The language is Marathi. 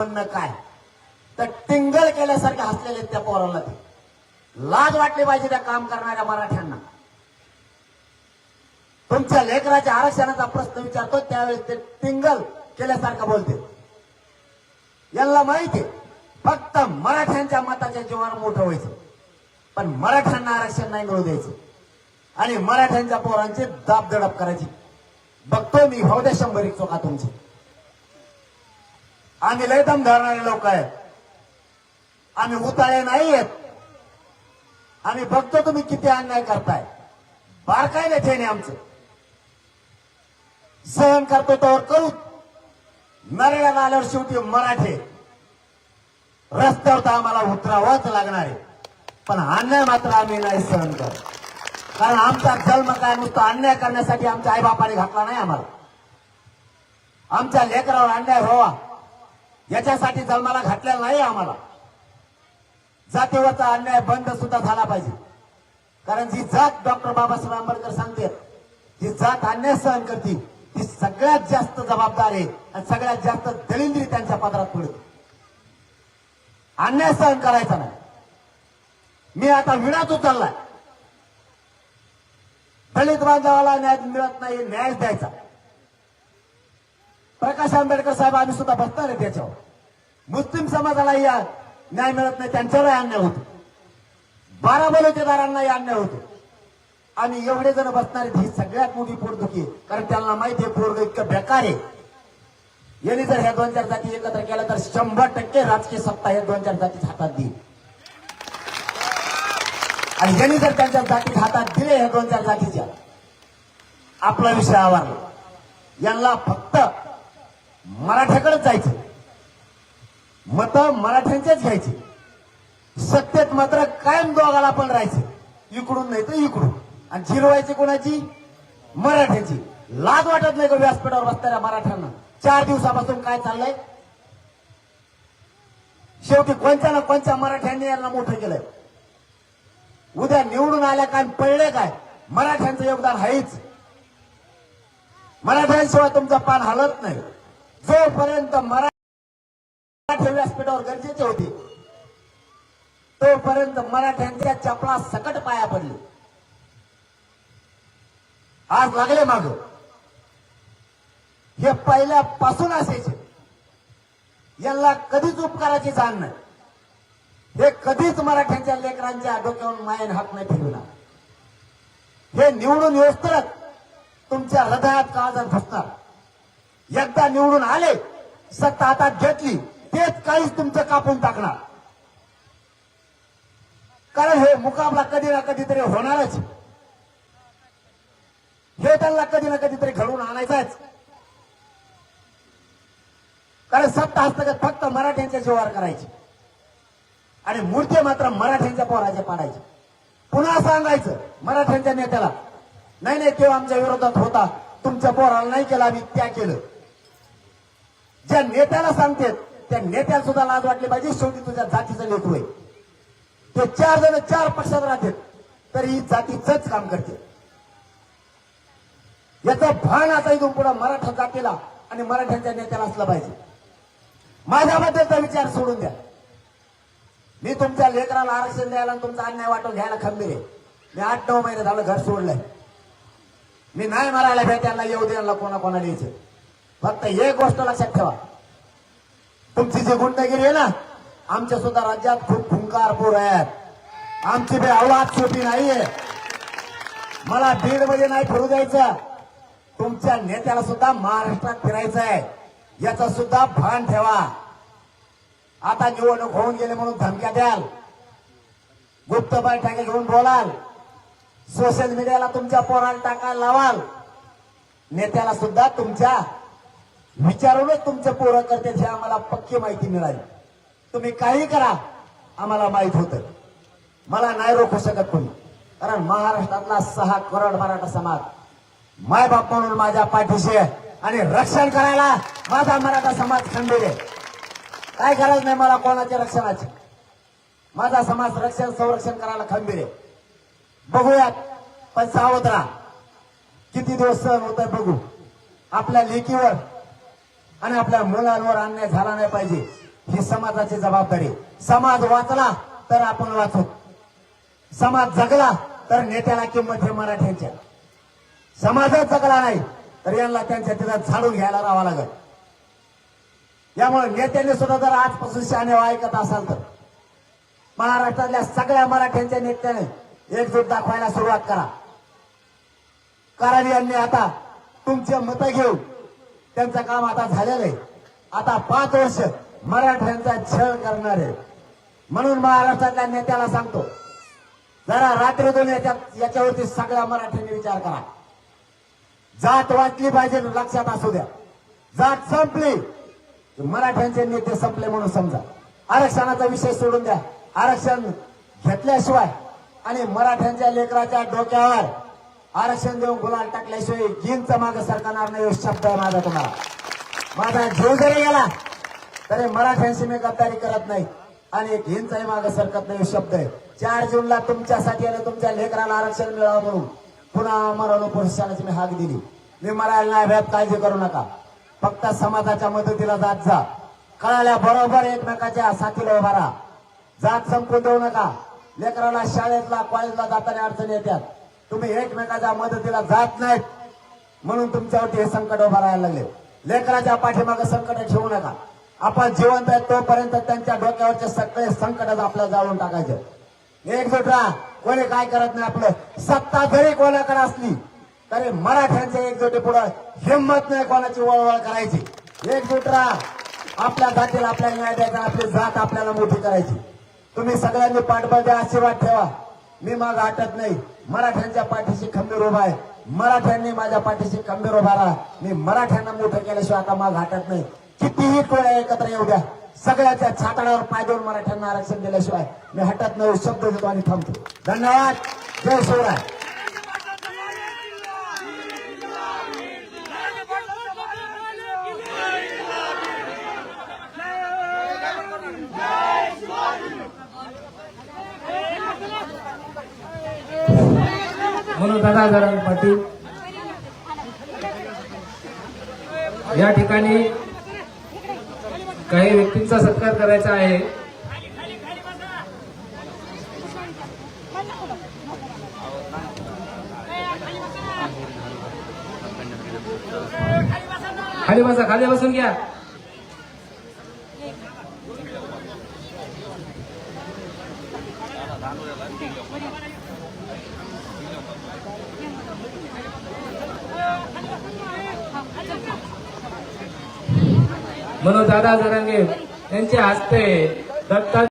म्हणणं काय? तर टिंगल केल्यासारखे हसलेले त्या पोराला ते. लाज वाटली पाहिजे त्या काम करणाऱ्या मराठ्यांना. तुमच्या लेकराच्या आरक्षणाचा प्रश्न विचारतो त्यावेळेस ते टिंगल केल्यासारखं बोलते. यांना माहिती फक्त मराठ्यांच्या मताच्या जीवावर मोठं व्हायचं. पण मराठ्यांना आरक्षण नाही मिळू द्यायचं. आणि मराठ्यांच्या पोरांची दाबदडप करायची. बघतो मी हौद्या द्या शंभर एक चोका तुमची. आम्ही लय दम धरणारे लोक आहेत. आम्ही उताळे नाही आहेत आम्ही बघतो तुम्ही किती अन्याय करताय. बारकायला ठेणे आमचं. सहन करतो तर करू नरड्याला आल्यावर शेवटी मराठे. रस्त्यावर तर आम्हाला उतरावंच लागणार आहे. पण अन्याय मात्र आम्ही नाही सहन करत. कारण आमचा जन्म काय नुसतं अन्याय करण्यासाठी आमच्या आईबापाने घातला नाही आम्हाला. आमच्या लेकरावर अन्याय व्हावा. याच्यासाठी जन्माला घातलेला नाही आम्हाला. जातीवरचा अन्याय बंद सुद्धा झाला पाहिजे. कारण जी जात डॉक्टर बाबासाहेब आंबेडकर सांगते जी जात अन्याय सहन करते ती सगळ्यात जास्त जबाबदार आहे आणि सगळ्यात जास्त दलिंद्री त्यांच्या पदरात पडते. अन्याय सहन करायचा नाही. मी आता विणाच उचललाय दलित बांधवाला न्याय मिळत नाही न्याय द्यायचा. प्रकाश आंबेडकर साहेब आम्ही सुद्धा बसणार आहे त्याच्यावर. मुस्लिम समाजाला या न्याय मिळत नाही त्यांच्यावरही अन्याय होतो. बारा बलुतेदारांनाही अन्याय होतो. आणि एवढे जण बसणार ही सगळ्यात मोठी पोटदुखी कारण त्यांना माहिती आहे पोरग इतकं बेकार आहे. यांनी जर ह्या दोन चार जाती एकत्र केल्या तर शंभर टक्के राजकीय सत्ता या दोन चार जातीच हातात देईल. आणि यांनी जर त्यांच्या जाती हातात दिले ह्या दोन चार जातीच्या आपला विषय आवारला. यांना फक्त मराठ्याकडेच जायचं. मत मराठ्यांचेच घ्यायची. सत्तेत मात्र कायम दोघाला पण राहायचं. इकडून नाही तर इकडून. आणि जिरवायची कोणाची? मराठ्याची. लाज वाटत नाही का व्यासपीठावर बसणाऱ्या मराठ्यांना? चार दिवसापासून काय चाललंय? शेवटी कोणत्या ना कोणत्या मराठ्यांनी यांना मोठं केलंय. उद्या निवडून आल्या काय पडले काय? मराठ्यांचं योगदान आहेच मराठ्यांशिवाय तुमचं पान हलत नाही. जोपर्यंत मराठी व्यासपीठावर गरजेचे होते तोपर्यंत मराठ्यांच्या चपळा सकट पाया पडले. आज लागले माग. हे पहिल्यापासून असायचे. यांना कधीच उपकाराची जाण नाही. हे कधीच मराठ्यांच्या लेकरांच्या डोक्यावर मायन हात नाही फिरविणार हे निवडून येऊस्तरच तुमच्या हृदयात काळजात घुसणार. एकदा निवडून आले सत्ता हातात घेतली तेच काहीच तुमचं कापून टाकणार. कारण हे मुकाबला कधी ना कधीतरी होणारच. हे त्यांना कधी ना कधीतरी घडवून आणायचंच. कारण सत्ता हस्तगत फक्त मराठ्यांच्या जीवावर करायची. आणि मूर्ती मात्र मराठ्यांच्या पोराचे पाडायचे. पुन्हा सांगायचं मराठ्यांच्या नेत्याला नाही नाही तेव्हा आमच्या विरोधात होता. तुमच्या पोराला नाही केलं आम्ही त्या केलं. ज्या नेत्याला सांगते त्या नेत्याला सुद्धा लाज वाटली पाहिजे. शेवटी तुझ्या जातीचं नेतू आहे. ते चार जण चार पक्षात राहतात तर ही जातीचंच काम करते. याचं भान आता इथून पुढे मराठा जातीला आणि मराठ्यांच्या नेत्याला असलं पाहिजे. माझ्याबद्दलचा विचार सोडून द्या. मी तुमच्या लेकराला आरक्षण द्यायला आणि तुमचा अन्याय वाटून घ्यायला खंबीर आहे. मी आठ नऊ महिने झालं घर सोडलंय. मी नाही मरायला भेटायला येऊ द्यायला कोणा कोणाला यायचं. फक्त एक गोष्ट लक्षात ठेवा. तुमची जी गुंडगिरी आहे ना आमच्या सुद्धा राज्यात खूप खुंकार आहेत. आमची बे आवाज छोटी नाहीये. मला बीडमध्ये नाही फिरू द्यायचं. तुमच्या नेत्याला सुद्धा महाराष्ट्रात फिरायचं आहे. याचं सुद्धा भान ठेवा. आता निवडणूक होऊन गेले म्हणून धमक्या द्याल. गुप्त बैठका घेऊन बोलाल. सोशल मीडियाला तुमच्या पोराला टाकायला लावाल. नेत्याला सुद्धा तुमच्या विचारूनच तुमचं पोरं करते हे आम्हाला पक्की माहिती मिळाली. तुम्ही काही करा आम्हाला माहीत होतं. मला नाही रोखू शकत कोणी. कारण महाराष्ट्रातला सहा करोड मराठा समाज मायबाप म्हणून माझ्या पाठीशी आहे आणि रक्षण करायला माझा मराठा समाज खंबीर आहे. काय गरज नाही मला कोणाच्या रक्षणाची. माझा समाज रक्षण संरक्षण करायला खंबीर आहे. बघूयात पण सावध राहा. किती दिवस सहन होत बघू. आपल्या लेकीवर आणि आपल्या मुलांवर अन्याय झाला नाही पाहिजे ही समाजाची जबाबदारी. समाज वाचला तर आपण वाचू. समाज जगला तर नेत्याला किंमत हे मराठ्यांच्या समाजच जगला नाही तर यांना त्यांच्या तिथं झाडून घ्यायला राहावं लागत यामुळे नेत्यांनी सुद्धा जर आजपासून शहाणे ऐकत असाल तर. महाराष्ट्रातल्या सगळ्या मराठ्यांच्या नेत्याने एकजूट दाखवायला सुरुवात करा. कारण यांनी आता तुमचे मतं घेऊन त्यांचं काम आता झालेलं आहे. आता पाच वर्ष मराठ्यांचा छळ करणार. आहे म्हणून महाराष्ट्रातल्या नेत्याला सांगतो जरा रात्रीतून याच्यावरती सगळ्या मराठ्यांनी विचार करा. जात वाचली पाहिजे लक्षात असू द्या. जात संपली मराठ्यांचे नेते संपले म्हणून समजा. आरक्षणाचा विषय सोडून द्या. आरक्षण घेतल्याशिवाय आणि मराठ्यांच्या लेकराच्या डोक्यावर आरक्षण देऊन गुलाल टाकल्याशिवाय जीनचं माग सरकणार नाही शब्द आहे माझा तुम्हाला. माझा जीव जरी गेला तरी मराठ्यांशी मी गद्दारी करत नाही. आणि एक हिंचाही माग सरकत नाही शब्द आहे. चार जूनला तुमच्यासाठी आणि तुमच्या लेकराला आरक्षण मिळावं म्हणून पुन्हा मरण प्रशासनाची मी हाक दिली. मी मरायला नाही भ्यात काळजी करू नका. फक्त समाजाच्या मदतीला जात जा. कळाल्या बरोबर एकमेकाच्या साथीला उभा राहा. जात संपून देऊ नका. लेकराला शाळेतला कॉलेजला जाताना अडचणी येतात. तुम्ही एकमेकाच्या मदतीला जात नाहीत. म्हणून तुमच्यावरती हे संकट उभं राहायला लागले. लेकराच्या पाठीमागे संकट ठेवू नका. आपण जिवंत आहे तोपर्यंत त्यांच्या डोक्यावरचे सगळे संकटच आपल्याला जाळून टाकायचे. एकजूट राहा. कोणी काय करत नाही आपलं. सत्ता जरी कोणाकडे असली तरी मराठ्यांच्या एकजुटी पुढं हिंमत नाही कोणाची वळवळ करायची. एकजूट राहा. आपल्या जातीला आपल्याला न्याय द्यायचा आपली जात आपल्याला मोठी करायची. तुम्ही सगळ्यांनी पाठबळ द्या आशीर्वाद ठेवा. मी माग हटत नाही. मराठ्यांच्या पाठीशी खंबीर उभा आहे. मराठ्यांनी माझ्या पाठीशी खंबीर उभा राहा. मी मराठ्यांना मोठं केल्याशिवाय आता माग हटत नाही. कितीही टोळ्या एकत्र येऊ द्या. सगळ्याच्या छाताडावर पाय देऊन मराठ्यांना आरक्षण दिल्याशिवाय मी हटत नाही शब्द देतो आणि थांबतो. धन्यवाद. जय शिवराय. म्हणून दादा जरा पाटील. या ठिकाणी काही व्यक्तींचा सत्कार करायचा आहे. खाली बसा खाली बसून घ्या. म्हणून दादा जरांगे यांच्या हस्ते दत्ता